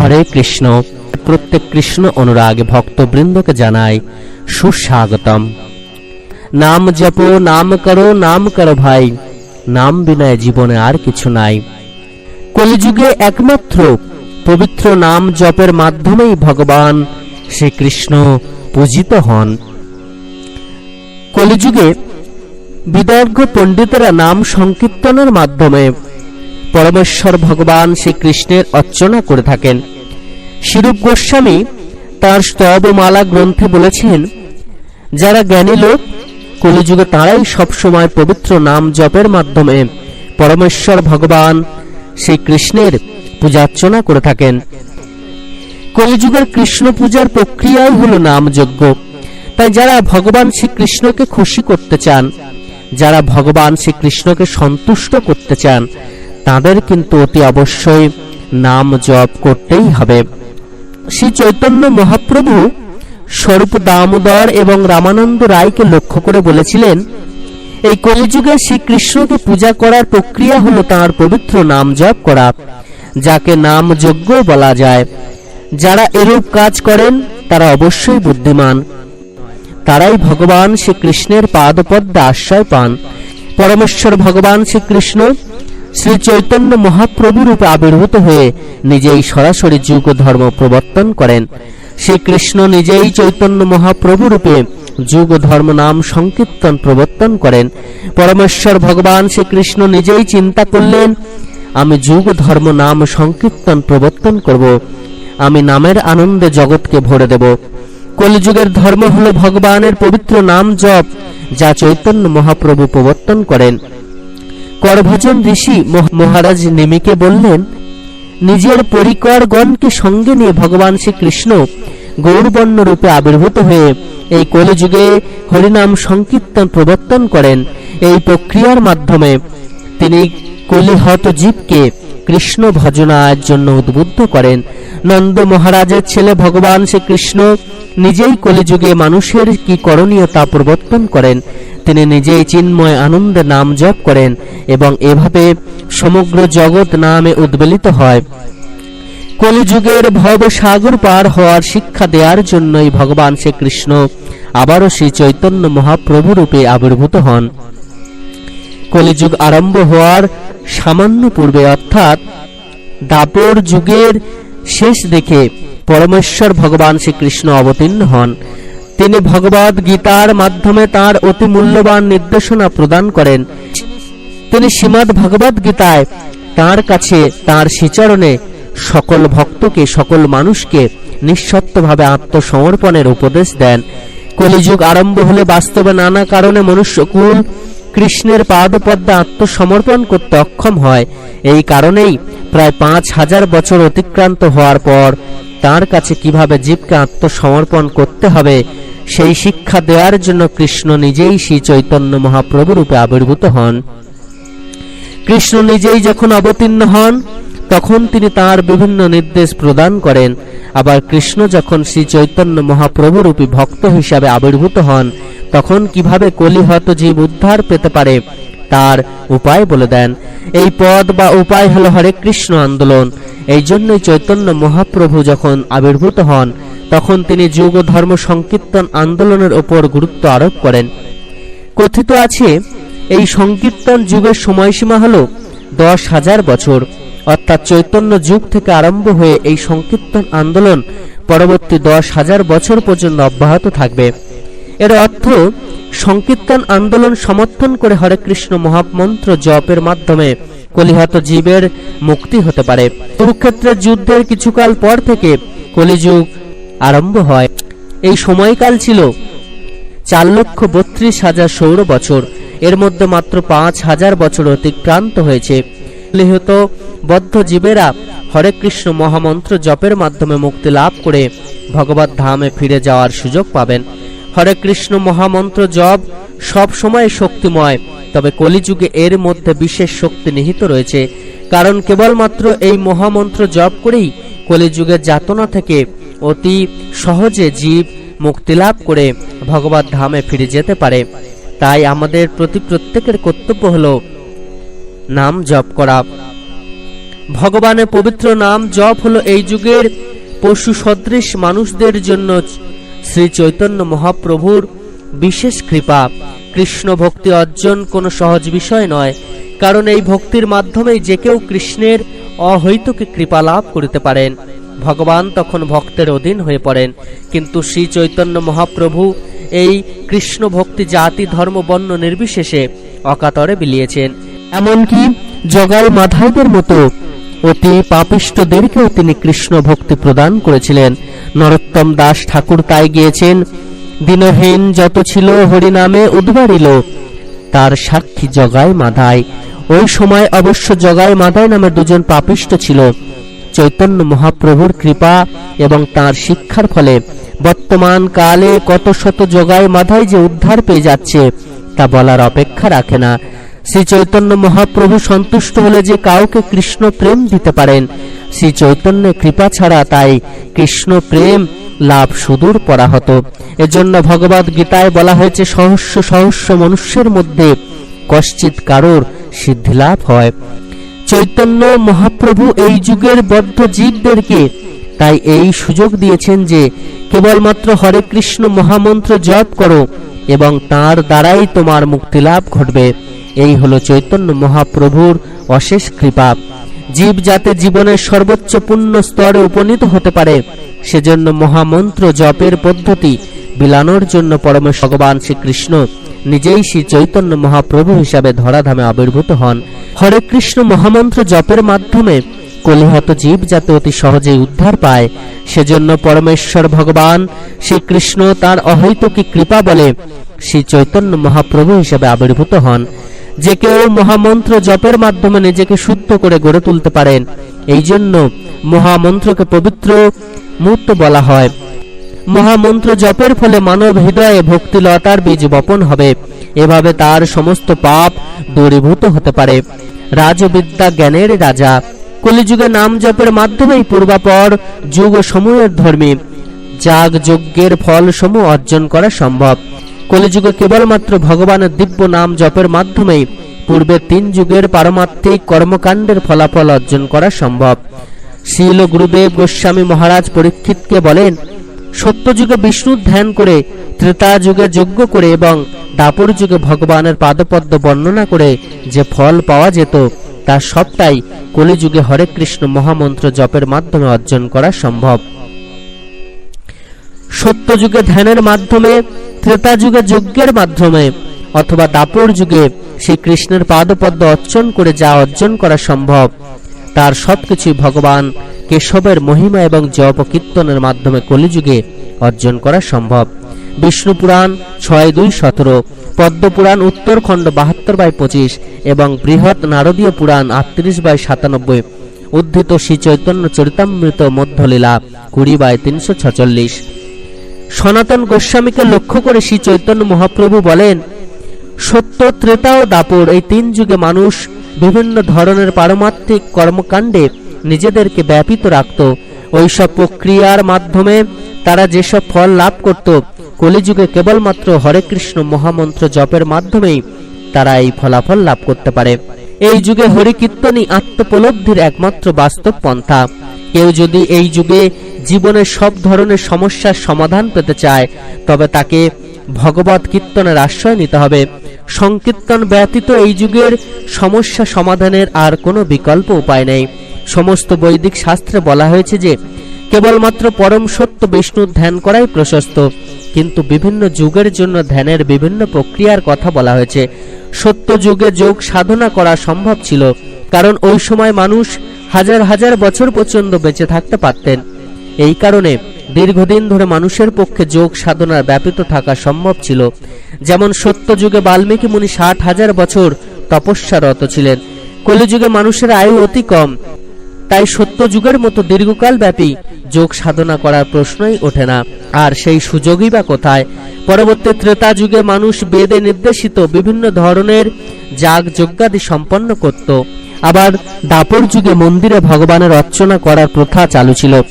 হরে কৃষ্ণ। প্রত্যেক কৃষ্ণ অনুরাগ ভক্তবৃন্দকে জানাই সুস্বাগতম। নাম জপো, নাম করো নাম করো ভাই। নাম বিনায় জীবনে আর কিছু নাই। কলিযুগে একমাত্র পবিত্র নাম জপের মাধ্যমেই ভগবান শ্রীকৃষ্ণ পূজিত হন। কলিযুগে বিদর্ঘ পণ্ডিতেরা নাম সংকীর্তনের মাধ্যমে পরমেশ্বর ভগবান শ্রীকৃষ্ণের অর্চনা করে থাকেন। শিরূপ গোস্বামী তার স্তবমালা গ্রন্থে বলেছেন, যারা জ্ঞানী লোক, কলিযুগে তারাই সবসময় পবিত্র নাম জপের মাধ্যমে পরমেশ্বর ভগবান শ্রীকৃষ্ণের পূজার্চনা করে থাকেন। কলিযুগের কৃষ্ণ পূজার প্রক্রিয়াই হল নামযজ্ঞ তাই যারা ভগবান শ্রীকৃষ্ণকে খুশি করতে চান, যারা ভগবান শ্রীকৃষ্ণকে সন্তুষ্ট করতে চান তাদের কিন্তু অতি অবশ্যই নাম জপ করতেই হবে। শ্রী চৈতন্য মহাপ্রভু স্বরূপ দামোদর এবং রামানন্দ রায়কে লক্ষ্য করে বলেছিলেন, এই কলিযুগে শ্রীকৃষ্ণকে পূজা করার প্রক্রিয়া হলো তার পবিত্র নাম জপ করা, যাকে নাম যজ্ঞ বলা যায়। যারা এরূপ কাজ করেন, তারা অবশ্যই বুদ্ধিমান। তারাই ভগবান শ্রীকৃষ্ণের পাদপদ্মে আশ্রয় পান। পরমেশ্বর ভগবান শ্রীকৃষ্ণ শ্রী চৈতন্য মহাপ্রভু রূপে আবির্ভূত হয়ে নিজেই সরাসরি যুগ ধর্ম প্রবর্তন করেন। শ্রীকৃষ্ণ নিজেই চৈতন্য মহাপ্রভু রূপে যুগ ধর্ম নাম সংকীর্তন প্রবর্তন করেন। পরমেশ্বর ভগবান শ্রীকৃষ্ণ নিজেই চিন্তা করলেন, আমি যুগ ধর্ম নাম সংকীর্তন প্রবর্তন করব, আমি নামের আনন্দে জগৎকে ভরে দেব। কলিযুগের ধর্ম হলো ভগবানের পবিত্র নাম জপ, যা চৈতন্য মহাপ্রভু প্রবর্তন করেন। করভজন ঋষি মহারাজ নেমিকে বললেন, নিজের পরিকরগণকে সঙ্গে নিয়ে ভগবান শ্রীকৃষ্ণ গৌরবর্ণ রূপে আবির্ভূত হয়ে এই কলিযুগে হরিনাম সংকীর্তন প্রবর্তন করেন। এই প্রক্রিয়ার মাধ্যমে তিনি কলিহত জীবকে কৃষ্ণ ভজনার জন্য উদ্বুদ্ধ করেন। নন্দ মহারাজের ছেলে ভগবান শ্রীকৃষ্ণ নিজেই কলিযুগে মানুষের কি করণীয় তা প্রবর্তন করেন? তিনি নিজেই চিন্ময় আনন্দে নাম জপ করেন এবং এভাবে সমগ্র জগৎ নামে উদ্বেলিত হয়। কলিযুগের ভব সাগর পার হওয়ার শিক্ষা দেওয়ার জন্যই ভগবান শ্রীকৃষ্ণ আবারও শ্রী চৈতন্য মহাপ্রভু রূপে আবির্ভূত হন। কলিযুগ আরম্ভ হওয়ার সামান্য পূর্বে অর্থাৎ দাপর যুগের শেষ দিকে পরমেশ্বর ভগবান শ্রীকৃষ্ণ অবতীর্ণ হন। তিনি ভগবদ গীতার মাধ্যমে তার অতি মূল্যবান নির্দেশনা প্রদান করেন। তিনি শ্রীমদ ভগবদ গীতায় তার কাছে, তার শ্রীচরণে সকল ভক্তকে, সকল মানুষকে নিঃশর্তভাবে আত্মসমর্পণের উপদেশ দেন। কলিযুগ আরম্ভ হলে বাস্তবে নানা কারণে মনুষ্যকুল কৃষ্ণের পাদপদ্মে আত্মসমর্পণ করতে অক্ষম হয়। এই কারণেই প্রায় পাঁচ হাজার বছর অতিক্রান্ত হওয়ার পর তার কাছে কীভাবে জীবকে আত্মসমর্পণ করতে হবে, সেই শিক্ষা দেওয়ার জন্য কৃষ্ণ নিজেই শ্রী চৈতন্য মহাপ্রভু রূপে আবির্ভূত হন। কৃষ্ণ নিজেই যখন অবতীর্ণ হন, তখন তিনি তার বিভিন্ন নির্দেশ প্রদান করেন। আবার কৃষ্ণ যখন শ্রী চৈতন্য মহাপ্রভু রূপী ভক্ত হিসাবে আবির্ভূত হন, তখন কীভাবে কলিহত জীব উদ্ধার পেতে পারে তার উপায় বলে দেন। এই পদ বা উপায় হলো হরে কৃষ্ণ আন্দোলন। এই জন্যই চৈতন্য মহাপ্রভু যখন আবির্ভূত হন, তখন তিনি যুগ ধর্ম সংকীর্তন আন্দোলনের ওপর গুরুত্ব আরোপ করেন। কথিত আছে, এই সংকীর্তন যুগের সময়সীমা হল দশ হাজার বছর। অর্থাৎ চৈতন্য যুগ থেকে আরম্ভ হয়ে এই সংকীর্তন আন্দোলন পরবর্তী দশ হাজার বছর পর্যন্ত অব্যাহত থাকবে। এর অর্থ, সংকীর্তন আন্দোলন সমর্থন করে হরে কৃষ্ণ মহামন্ত্র জপের মাধ্যমে কলিহত জীবের মুক্তি হতে পারে। কুরুক্ষেত্রের যুদ্ধের কিছুকাল পর থেকে কলিযুগ আরম্ভ হয়। এই সময়কাল ছিল চার লক্ষ বত্রিশ হাজার সৌর বছর। এর মধ্যে মাত্র পাঁচ হাজার বছর অতিক্রান্ত হয়েছে। লিহত বদ্ধ জীবেরা হরে কৃষ্ণ মহামন্ত্র জপের মাধ্যমে মুক্তি লাভ করে ভগবত ধামে ফিরে যাওয়ার সুযোগ পাবেন। হরে কৃষ্ণ মহামন্ত্র জপ সব সময় শক্তিময়। তবে কলিযুগে এর মধ্যে বিশেষ শক্তি নিহিত রয়েছে। কারণ কেবলমাত্র এই মহামন্ত্র জপ করেই কলিযুগের যাতনা থেকে অতি সহজে জীব মুক্তিলাভ করে ভগবত ধামে ফিরে যেতে পারে। তাই আমাদের প্রতি প্রত্যেকের কর্তব্য হলো নাম জপ করা। ভগবানের পবিত্র নাম জপ হলো এই যুগের পশু সদৃশ মানুষদের জন্য শ্রী চৈতন্য মহাপ্রভুর বিশেষ কৃপা। কৃষ্ণ ভক্তি অর্জন কোনো সহজ বিষয় নয়, কারণ এই ভক্তির মাধ্যমেই যে কেউ কৃষ্ণের অহৈতুকে কৃপা লাভ করিতে পারেন। ভগবান তখন ভক্তের অধীন হয়ে পড়েন। কিন্তু শ্রী চৈতন্য মহাপ্রভু এই কৃষ্ণ ভক্তি জাতি, ধর্ম, বর্ণ নির্বিশেষে অকাতরে বিলিয়েছেন। এমনকি জগাই মাধাইদের মতো অতি পাপিষ্টদেরকেও তিনি কৃষ্ণ ভক্তি প্রদান করেছিলেন। নরোত্তম দাস ঠাকুর তাই গিয়েছেন। দিনহীন যত ছিল হরিনামে উদ্বারিল তার সাক্ষী জগাই মাধাই ওই সময় অবশ্য জগাই মাধাই নামে দুজন পাপিষ্ট ছিল। চৈতন্য মহাপ্রভুর কৃপা এবং তার শিক্ষার ফলে বর্তমান কালে কত শত জগাই মাধাই যে উদ্ধার পেয়ে যাচ্ছে, তা বলার অপেক্ষা রাখে না। শ্রী চৈতন্য মহাপ্রভু সন্তুষ্ট হলে যে কাউকে কৃষ্ণ প্রেম দিতে পারেন শ্রী চৈতন্যের কৃপা ছাড়া তাই কৃষ্ণ প্রেম লাভ সুদূর পরাহত। এজন্য ভগবত গীতায় বলা হয়েছে, সহস্র সহস্র মনুষ্যের মধ্যে কশ্চিত কারোর সিদ্ধি লাভ হয়। চৈতন্য মহাপ্রভু এই যুগের বদ্ধ জীবদেরকে তাই এই সুযোগ দিয়েছেন যে কেবলমাত্র হরে কৃষ্ণ মহামন্ত্র জপ করো এবং তার দ্বারাই তোমার মুক্তি লাভ ঘটবে। এই হলো চৈতন্য মহাপ্রভুর অশেষ কৃপা। জীব যাতে জীবনের সর্বোচ্চ পূর্ণ স্তরে উপনীত হতে পারে, সেজন্য মহামন্ত্র জপের পদ্ধতি বিলানোর জন্য পরম ভগবান শ্রীকৃষ্ণ নিজেই শ্রী চৈতন্য মহাপ্রভু হিসাবে ধরাধামে আবির্ভূত হন। হরে কৃষ্ণ মহামন্ত্র জপের মাধ্যমে কলিহত জীব যাতে অতি সহজেই উদ্ধার পায়, সেজন্য পরমেশ্বর ভগবান শ্রীকৃষ্ণ তার অহৈতুকী কৃপা বলে শ্রী চৈতন্য মহাপ্রভু হিসেবে আবির্ভূত হন। যে কেউ মহামন্ত্র জপের মাধ্যমে নিজেকে শুদ্ধ করে গড়ে তুলতে পারেন। এই জন্য মহামন্ত্রকে পবিত্র মুহূর্ত বলা হয়। মহামন্ত্র জপের ফলে মানব হৃদয়ে ভক্তিলতার বীজ বপন হবে। এভাবে তার সমস্ত পাপ দূরীভূত হতে পারে। রাজবিদ্যা জ্ঞানের রাজা। কলিযুগে নাম জপের মাধ্যমেই পূর্বাপর যুগ সমূহের ধর্মী। যাগ যজ্ঞের ফল সমূহ অর্জন করা সম্ভব। কলিযুগে কেবলমাত্র ভগবানের দিব্য নাম জপের মাধ্যমেই পূর্বে তিন যুগের পারমাত্মিক কর্মকাণ্ডের ফলাফল অর্জন করা সম্ভব। শিল গুরুদেব গোস্বামী মহারাজ পরীক্ষিতকে বলেন, সত্যযুগে বিষ্ণু ধ্যান করে, ত্রেতা যুগে যজ্ঞ করে এবং দাপর যুগে ভগবানের পাদপদ্ম বর্ণনা করে যে ফল পাওয়া যেত তার সবটাই কলিযুগে হরে কৃষ্ণ মহামন্ত্র জপের মাধ্যমে অর্জন করা সম্ভব। সত্যযুগে ধ্যানের মাধ্যমে ত্রেতা যুগে যজ্ঞের মাধ্যমে, অথবা দাপর যুগে শ্রীকৃষ্ণের পাদপদ্ম অর্চন করে যা অর্জন করা সম্ভব। তার সবকিছুই ভগবান কেশবের মহিমা এবং জপ কীর্তনের মাধ্যমে কলিযুগে অর্জন করা সম্ভব। বিষ্ণু পুরাণ ছয় দুই সতেরো পদ্মপুরাণ উত্তরখণ্ড বাহাত্তর বাই পঁচিশ এবং বৃহৎ নারদীয় পুরাণ আটত্রিশ বাই সাতানব্বই, উদ্ধৃত শ্রী চৈতন্য চরিতামৃত মধ্যলীলা কুড়ি বাই তিনশো ছচল্লিশ। সনাতন গোস্বামীকে লক্ষ্য করে শ্রী চৈতন্য মহাপ্রভু বলেন, সত্য, ত্রেতা ও দাপর এই তিন যুগে মানুষ বিভিন্ন ধরনের পারমাত্মিক কর্মকাণ্ডে নিজেদেরকে ব্যাপিত রাখত। ওইসব প্রক্রিয়ার মাধ্যমে তারা যেসব ফল লাভ করত, কলিযুগে কেবলমাত্র হরে কৃষ্ণ মহামন্ত্র জপের মাধ্যমেই তারা এই ফলাফল লাভ করতে পারে। এই যুগে হরিকীর্তনই আত্মপলব্ধির একমাত্র বাস্তব পন্থা। কেউ যদি এই যুগে জীবনের সব ধরনের সমস্যার সমাধান পেতে চায়, তবে তাকে ভগবত কীর্তনের আশ্রয় নিতে হবে। সংকীর্তন ব্যতীত এই যুগের সমস্যা সমাধানের আর কোনো বিকল্প উপায় নেই। সমস্ত বৈদিক শাস্ত্রে বলা হয়েছে যে, কেবলমাত্র পরম সত্য বিষ্ণুর ধ্যান করাই প্রশস্ত, কিন্তু বিভিন্ন যুগের জন্য ধ্যানের বিভিন্ন প্রক্রিয়ার কথা বলা হয়েছে। সত্য যুগে যোগ সাধনা করা সম্ভব ছিল, কারণ ওই সময় মানুষ হাজার হাজার বছর পর্যন্ত বেঁচে থাকতে পারতেন। এই কারণে দীর্ঘদিন ধরে মানুষের পক্ষে যোগ সাধনার ব্যাপিত থাকা সম্ভব ছিল। যেমন সত্য যুগে বাল্মীকি মুনি ষাট হাজার বছর তপস্যারত ছিলেন। কলিযুগে মানুষের আয়ু অতি কম। তাই সত্য যুগের মতো দীর্ঘকাল ব্যাপী যোগ সাধনা করার প্রশ্নই ওঠে না। আর সেই সুযোগই বা কোথায়? পরবর্তী ত্রেতা যুগে মানুষ বেদে নির্দেশিত বিভিন্ন ধরনের যাগ যজ্ঞাদি সম্পন্ন করত। আবার দাপর যুগে মন্দিরে ভগবানের অর্চনা করার প্রথা চালু ছিল।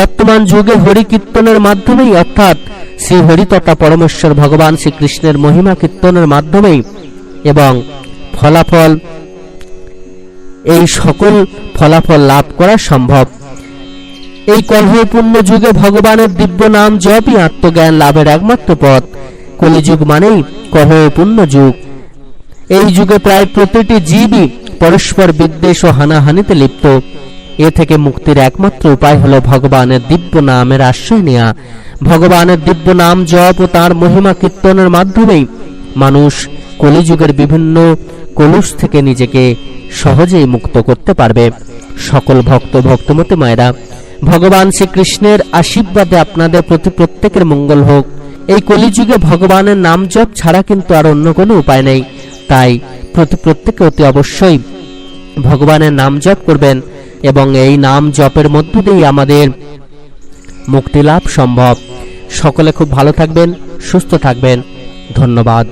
বর্তমান যুগে হরি কীর্তনের মাধ্যমেই, অর্থাৎ শ্রী হরি তথা পরমেশ্বর ভগবান শ্রীকৃষ্ণের মহিমা কীর্তনের মাধ্যমেই এবং ফলাফল, এই সকল ফলাফল লাভ করা সম্ভব। এই কলহপূর্ণ যুগে ভগবানের দিব্য নাম জপই আত্মজ্ঞান লাভের একমাত্র পথ। কলিযুগ মানেই কলহপূর্ণ যুগ। এই যুগে প্রায় প্রতিটি জীবই পরস্পর বিদ্বেষ ও হানাহানিতে লিপ্ত। এ থেকে মুক্তির একমাত্র উপায় হলো ভগবানের দিব্য নামের আশ্রয় নেওয়া ভগবানের দিব্য নাম জপ ও তার মহিমা কীর্তনের মাধ্যমেই মানুষ কলিযুগের বিভিন্ন কলুষ থেকে নিজেকে সহজেই মুক্ত করতে পারবে। সকল ভক্ত ভক্তমতী মায়েরা, ভগবান শ্রীকৃষ্ণের আশীর্বাদে আপনাদের প্রতি প্রত্যেকের মঙ্গল হোক। এই কলিযুগে ভগবানের নাম জপ ছাড়া কিন্তু আর অন্য কোনো উপায় নেই। তাই প্রতি প্রত্যেকে অতি অবশ্যই ভগবানের নাম জপ করবেন। এবং এই নাম জপের মধ্য দিয়েই আমাদের মুক্তি লাভ সম্ভব। সকলে খুব ভালো থাকবেন, সুস্থ থাকবেন। ধন্যবাদ।